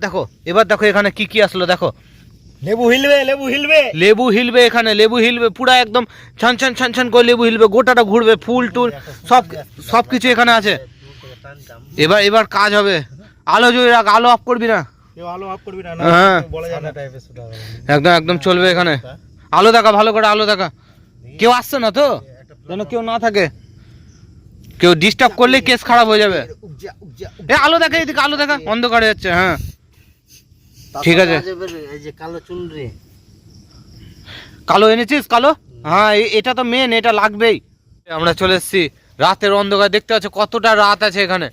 দেখো এবার দেখো এখানে কি কি আসলো দেখো। লেবু হিলবে লেবু হিলবে। লেবু হিলবে এখানে লেবু হিলবে পুরা একদম ছান ছান ছান ছান করে লেবু হিলবে গোটাটা ঘুরবে ফুল টুল সব সব কিছু এখানে আছে। এবার এবার কাজ হবে। আলো জয় রাখ আলো অফ করবি না। আলো অফ করবি হ্যাঁ। না। একদম একদম চলবে এখানে। আলো দেখা ভালো করে আলো দেখা। কেউ আসছে না তো? যেন কেউ না থাকে। কেউ ডিস্টার্ব করলে কেস খারাপ হয়ে যাবে। এ আলো দেখা এদিকে আলো দেখা। অন্ধকারে যাচ্ছে হ্যাঁ। ঠিক আছে। কালো কালো এনেছিস কালো? হ্যাঁ এটা তো মেন এটা লাগবেই। আমরা চলে এসেছি রাতের অন্ধকার দেখতে পাচ্ছ কতটা রাত আছে এখানে।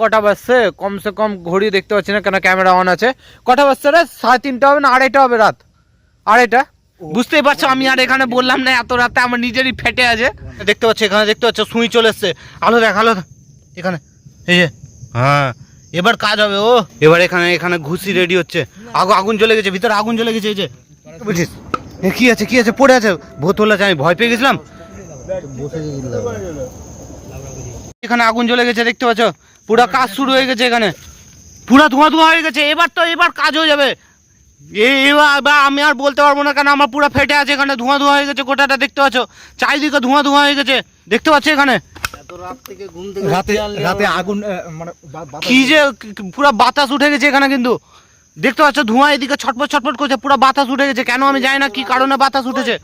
কটা বাজছে? কমসে কম ঘড়ি দেখতে পাচ্ছি না কেন ক্যামেরা অন আছে। কটা বাজছে রে? সাড়ে তিনটা হবে না আড়াইটা হবে রাত? আড়াইটা? বুঝতেই পারছ আমি আর এখানে বললাম না এত রাতে আমার নিজেরই ফেটে আছে। দেখতে পাচ্ছ এখানে দেখতে পাচ্ছ সুই চলে এসছে। আলো দেখ আলো এখানে এই যে। হ্যাঁ। এবার কাজ হবে ও। এবার এখানে এখানে ঘুষি রেডি হচ্ছে। আগু আগুন জ্বলে গেছে ভিতরে আগুন জ্বলে গেছে এই যে। বুঝিস এ কি আছে কি আছে? পড়ে আছে। বোতল আছে আমি ভয় পেয়ে গেছিলাম। এখানে আগুন জ্বলে গেছে দেখতে পাচ্ছ? পুরো কাজ শুরু হয়ে গেছে এখানে। পুরো ধোঁয়া ধোঁয়া হয়ে গেছে। এবার তো এবার কাজ হয়ে যাবে। বা আমি আর বলতে পারব না কেন আমার পুরো ফেটে আছে এখানে ধোঁয়া ধোঁয়া হয়ে গেছে গোটাটা দেখতে পাচ্ছ। চারিদিকে ধোঁয়া ধোঁয়া হয়ে গেছে দেখতে পাচ্ছ এখানে? এত রাত থেকে ঘুম থেকে রাতে রাতে আগুন মানে কি যে পুরো বাতাস উঠে গেছে এখানে কিন্তু। দেখতে পাচ্ছ ধোঁয়া এদিকে ছটপট ছটপট করছে পুরো বাতাস উঠে গেছে। কেন আমি জানি না কি কারণে বাতাস উঠেছে।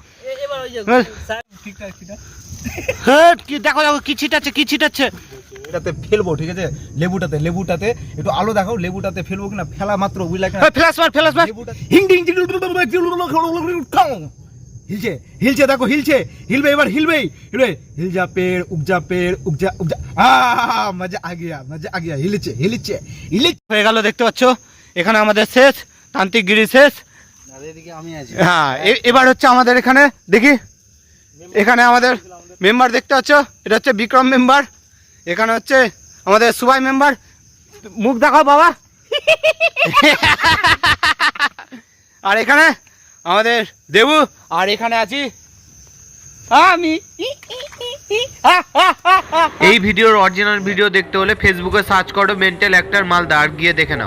হ্যাঁ। হ্যাঁ, কি দেখো দেখো কি ছিটাচ্ছে কি ছিটাচ্ছে। এটাতে ফেলব ঠিক আছে? লেবুটাতে লেবুটাতে একটু আলো দেখাও লেবুটাতে ফেলব কিনা? ফেলা মাত্র বুঝলা কিনা হ্যাঁ, ফেলাস মার মার। হিলছে হিলছে দেখো হিলছে। হিলবে এবার হিলবেই। হিলবে হিল যা পেড় উপজা পেড় উপজা উপজা আ মজা আ গিয়া মজা আ গিয়া। হিলছে হিলছে হয়ে গেল দেখতে পাচ্ছ? এখানে আমাদের শেষ তান্ত্রিক গিরি শেষ। হ্যাঁ এবার হচ্ছে আমাদের এখানে দেখি। এখানে আমাদের মেম্বার দেখতে পাচ্ছ? এটা হচ্ছে বিক্রম মেম্বার। এখানে হচ্ছে আমাদের সুবাই মেম্বার। মুখ দেখাও বাবা। আর এখানে আমাদের দেবু আর এখানে আছি আমি। এই ভিডিওর অরিজিনাল ভিডিও দেখতে হলে ফেসবুকে সার্চ করো মেন্টাল অ্যাক্টার মালদা আর গিয়ে দেখে নাও।